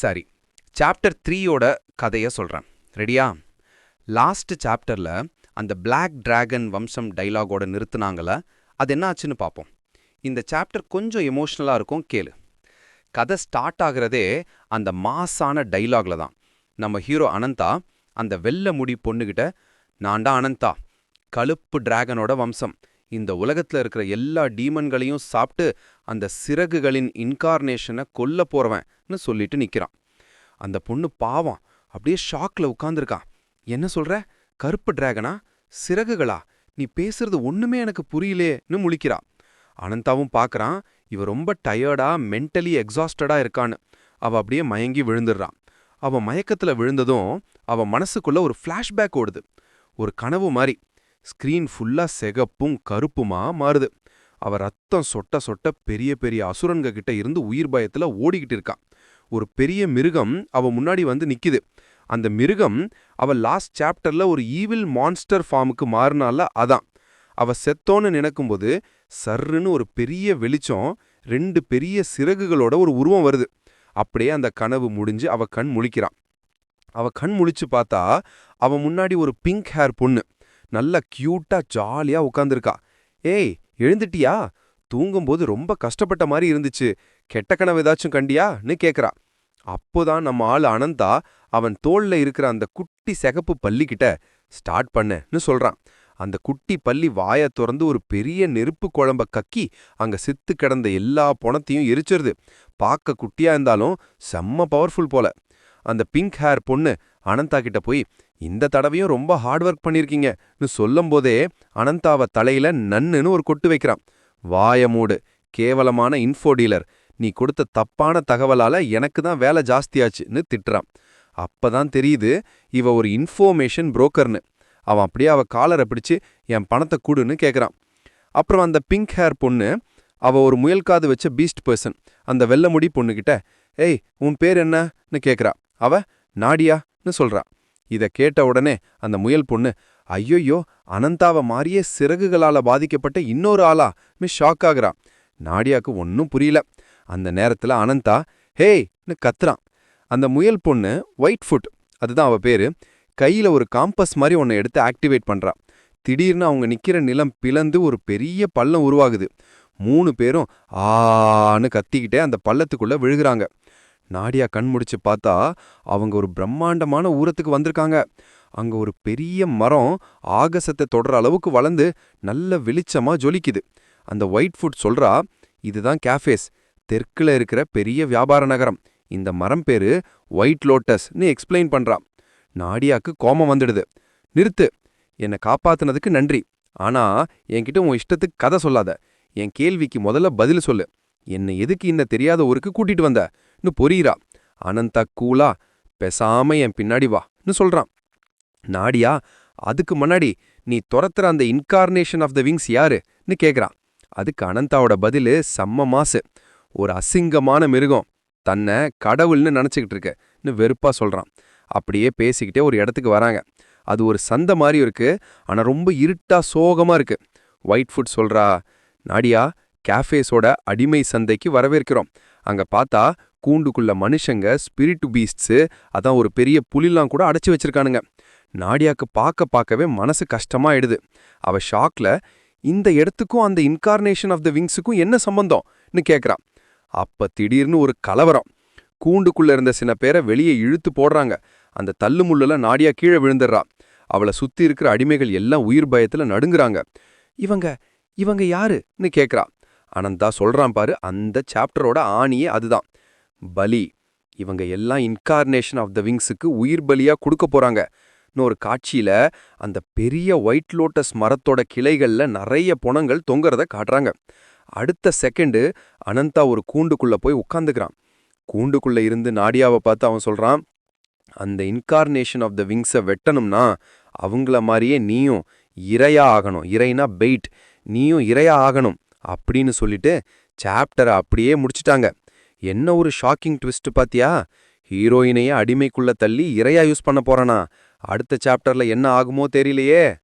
சரி சாப்டர் த்ரீயோட கதையை சொல்கிறேன் ரெடியா லாஸ்ட் சாப்டரில் அந்த பிளாக் டிராகன் வம்சம் டைலாகோட நிறுத்தினாங்கள அது என்ன ஆச்சுன்னு பார்ப்போம் இந்த சாப்டர் கொஞ்சம் எமோஷ்னலாக இருக்கும் கேளு. கதை ஸ்டார்ட் ஆகுறதே அந்த மாஸான டைலாகில் தான். நம்ம ஹீரோ அனந்தா அந்த வெள்ளை முடி பொண்ணுகிட்ட நான்டா அனந்தா கழுப்பு டிராகனோட வம்சம். இந்த உலகத்துல இருக்கிற எல்லா டீமன்களையும் சாப்பிட்டு அந்த சிறகுகளின் இன்கார்னேஷனை கொல்ல போறவன்னு சொல்லிட்டு நிக்கிறான். அந்த பொண்ணு பாவம் அப்படியே ஷாக்ல உட்காந்துருக்கான் என்ன சொல்ற? கருப்பு டிராகனா சிறகுகளா? நீ பேசுறது ஒண்ணுமே எனக்கு புரியலேன்னு முழிக்கிறா. அனந்தாவும் பார்க்கறான் இவ ரொம்ப டயர்டா மென்டலி எக்ஸாஸ்டடா இருக்கான்னு. அவ அப்படியே மயங்கி விழுந்துடுறான் அவ மயக்கத்துல விழுந்ததும் அவ மனசுக்குள்ள ஒரு ஃப்ளாஷ்பேக் ஓடுது. ஒரு கனவு மாதிரி ஸ்க்ரீன் ஃபுல்லா செகப்பும் கருப்புமா மாறுது. அவ ரத்தம் சொட்ட சொட்ட பெரிய பெரிய அசுரன்க கிட்ட இருந்து உயிர் பயத்துல ஓடிக்கிட்டு இருக்கான் ஒரு பெரிய மிருகம் அவ முன்னாடி வந்து நிக்குது. அந்த மிருகம் அவ லாஸ்ட் சாப்டர்ல ஒரு ஈவில் மான்ஸ்டர் ஃபார்முக்கு மாறினால அதான். அவ செத்தோன்னு நினைக்கும்போது சர்ருன்னு ஒரு பெரிய வெளிச்சம் ரெண்டு பெரிய சிறகுகளோட ஒரு உருவம் வருது. அப்படியே அந்த கனவு முடிஞ்சு அவ கண் முழிக்கிறான் அவ கண் முழிச்சு பார்த்தா அவ முன்னாடி ஒரு பிங்க் ஹேர் பொண்ணு. நல்லா கியூட்டா ஜாலியா உட்காந்துருக்கா ஏய் எழுந்துட்டியா? தூங்கும்போது ரொம்ப கஷ்டப்பட்ட மாதிரி இருந்துச்சு. கெட்ட கனவு ஏதாச்சும் கண்டியான்னு கேக்குறா. அப்போதான் நம்ம ஆள் அனந்தா அவன் தோள்ல இருக்கிற அந்த குட்டி சிகப்பு பள்ளிக்கிட்ட ஸ்டார்ட் பண்ணன்னு சொல்றான். அந்த குட்டி பள்ளி வாயை திறந்து ஒரு பெரிய நெருப்பு குழம்ப கக்கி அங்க செத்து கிடந்த எல்லா புணத்தையும் எரிச்சிருது. பார்க்க குட்டியா இருந்தாலும் செம்ம பவர்ஃபுல் போல. அந்த பிங்க் ஹேர் பொண்ணு அனந்தா கிட்ட போய் இந்த தடவையும் ரொம்ப ஹார்ட் ஒர்க் பண்ணியிருக்கீங்கன்னு சொல்லும் போதே அனந்தாவை தலையில நன்னுன்னு ஒரு கொட்டு வைக்கிறான். வாய மூடு கேவலமான இன்ஃபோ டீலர் நீ கொடுத்த தப்பான தகவலால எனக்கு தான் வேலை ஜாஸ்தியாச்சுன்னு திட்டுறான். அப்பதான் தெரியுது இவ ஒரு இன்ஃபோர்மேஷன் புரோக்கர்னு அவன் அப்படியே அவ காலரை பிடிச்சு என் பணத்தை கூடுன்னு கேட்குறான் அப்புறம் அந்த பிங்க் ஹேர் பொண்ணு அவ ஒரு முயல்காது வச்ச பீஸ்ட் பர்சன் அந்த வெள்ளமுடி பொண்ணுகிட்ட ஏய் உன் பேர் என்னன்னு கேக்குறா. அவ நாடியான்னு சொல்றா. இத கேட்ட உடனே அந்த முயல் பொண்ணு ஐயோயோ அனந்தாவ மாறியே சிறகுகளால பாதிக்கப்பட்ட இன்னொரு ஆளா? Miss shock ஆகுறா. நாடியாக்கு ஒன்னும் புரியல. அந்த நேரத்துல அனந்தா ஹேய்னு கத்துறான் அந்த முயல் பொண்ணு ஒயிட் ஃபுட். அதுதான் அவ பேரு. கையில ஒரு காம்பஸ் மாதிரி ஒன்னை எடுத்து ஆக்டிவேட் பண்றா. திடீர்னு அவங்க நிக்கிற நிலம் பிளந்து ஒரு பெரிய பள்ளம் உருவாகுது. மூணு பேரும் ஆன்னு கத்திக்கிட்டே அந்த பள்ளத்துக்குள்ள விழுகிறாங்க. நாடியா கண் முடிச்சு பார்த்தா அவங்க ஒரு பிரம்மாண்டமான ஊரத்துக்கு வந்திருக்காங்க. அங்க ஒரு பெரிய மரம் ஆகசத்தை தொடர அளவுக்கு வளர்ந்து நல்ல வெளிச்சமா ஜொலிக்குது. அந்த ஒயிட் ஃபுட் சொல்றா இதுதான் கேஃபேஸ். தெற்குல இருக்கிற பெரிய வியாபார நகரம். இந்த மரம் பேரு ஒயிட் லோட்டஸ்னு எக்ஸ்பிளைன் பண்றா. நாடியாக்கு கோமம் வந்துடுது. நிறுத்து. என்னை காப்பாத்துனதுக்கு நன்றி. ஆனா என்கிட்ட உன் இஷ்டத்துக்கு கதை சொல்லாத. என் கேள்விக்கு முதல்ல பதில் சொல்லு. என்னை எதுக்கு இன்ன தெரியாத ஊருக்கு கூட்டிட்டு வந்தன்னு பொரியிறா. அனந்தா கூலா பெசாம என் பின்னாடி வான்னு சொல்றான். நாடியா அதுக்கு முன்னாடி நீ துரத்துற அந்த இன்கார்னேஷன் ஆஃப் த விங்ஸ் யாருன்னு கேக்குறான். அதுக்கு அனந்தாவோட பதில் செம்ம மாசு. ஒரு அசிங்கமான மிருகம். தன்னை கடவுள்னு நினச்சிக்கிட்டு இருக்குன்னு வெறுப்பா சொல்றான். அப்படியே பேசிக்கிட்டே ஒரு இடத்துக்கு வராங்க. அது ஒரு சந்தை மாதிரி இருக்கு. ஆனால் ரொம்ப இருட்டா சோகமா இருக்கு. ஒயிட் ஃபுட் சொல்றா நாடியா கேஃபேஸோட அடிமை சந்தைக்கு வரவேற்கிறோம். அங்கே பார்த்தா கூண்டுக்குள்ள மனுஷங்க ஸ்பிரிட் பீஸ்ட்ஸு அதான் ஒரு பெரிய புலிலாம் கூட அடைச்சி வச்சிருக்கானுங்க. நாடியாக்கு பார்க்க பார்க்கவே மனசு கஷ்டமாயிடுது அவ ஷாக்ல இந்த இடத்துக்கும் அந்த இன்கார்னேஷன் ஆஃப் த விங்ஸுக்கும் என்ன சம்பந்தம்னு கேட்குறான் அப்ப திடீர்னு ஒரு கலவரம். கூண்டுக்குள்ள இருந்த சில பேரை வெளியே இழுத்து போடுறாங்க. அந்த தள்ளுமுள்ளுல நாடியா கீழே விழுந்துடுறா. அவளை சுத்தி இருக்கிற அடிமைகள் எல்லாம் உயிர் பயத்துல நடுங்குறாங்க. இவங்க இவங்க யாருன்னு கேட்குறா அனந்தா சொல்றான் பாரு அந்த சாப்டரோட ஆணியே அதுதான். பலி. இவங்க எல்லாம் இன்கார்னேஷன் ஆஃப் த விங்ஸுக்கு உயிர் பலியா கொடுக்க போறாங்க. இன்னொரு காட்சியில அந்த பெரிய ஒயிட் லோட்டஸ் மரத்தோட கிளைகள்ல நிறைய புணங்கள் தொங்குறத காட்டுறாங்க. அடுத்த செகண்டு அனந்தா ஒரு கூண்டுக்குள்ள போய் உட்காந்துக்கிறான் கூண்டுக்குள்ள இருந்து நாடியாவை பார்த்து அவன் சொல்றான் அந்த இன்கார்னேஷன் ஆஃப் த விங்ஸை வெட்டணும்னா அவங்கள மாதிரியே நீயும் இரையா ஆகணும். இறைனா பெயிட் நீயும் இரையா ஆகணும். அப்படின்னு சொல்லிட்டு சாப்டரை அப்படியே முடிச்சிட்டாங்க. என்ன ஒரு ஷாக்கிங் ட்விஸ்ட் பாத்தியா? ஹீரோயினையே அடிமைக்குள்ள தள்ளி இறையா யூஸ் பண்ண போறானா? அடுத்த சாப்டர்ல என்ன ஆகுமோ தெரியலையே.